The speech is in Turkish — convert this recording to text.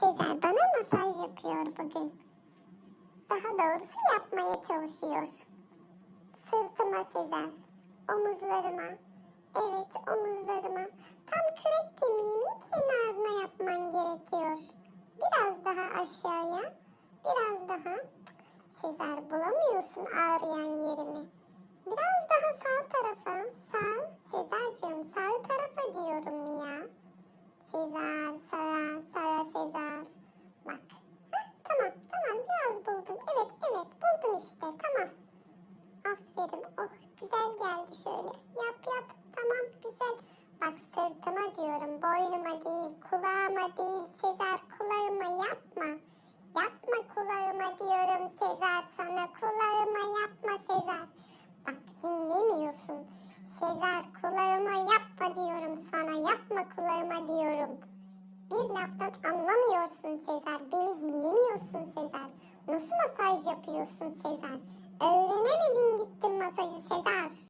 Sezer bana masaj yapıyor bugün. Daha doğrusu yapmaya çalışıyor. Sırtıma Sezer, omuzlarıma, evet omuzlarıma, tam kürek kemiğimin kenarına yapman gerekiyor. Biraz daha aşağıya, biraz daha. Sezer bulamıyorsun ağrıyan yerimi. Biraz daha sağ tarafa, sağ, Sezar'cığım sağ tarafa diyorum ya. Sezar, sağa, sağa Sezar. Bak. Heh, tamam, tamam biraz buldun. Evet, evet buldun işte, tamam. Aferin. Oh güzel geldi şöyle. Yap yap. Tamam güzel. Bak sırtıma diyorum. Boynuma değil, kulağıma değil. Sezar kulağıma yapma. Yapma kulağıma diyorum Sezar sana. Kulağıma yapma Sezar. Bak dinlemiyorsun. Sezar kulağıma yapma diyorum sana. Yapma kulağıma diyorum. Bir laftan anlamıyorsun Sezar. Beni dinlemiyorsun Sezar. Nasıl masaj yapıyorsun Sezar? Öğrenemedin gittin masajı Sezar.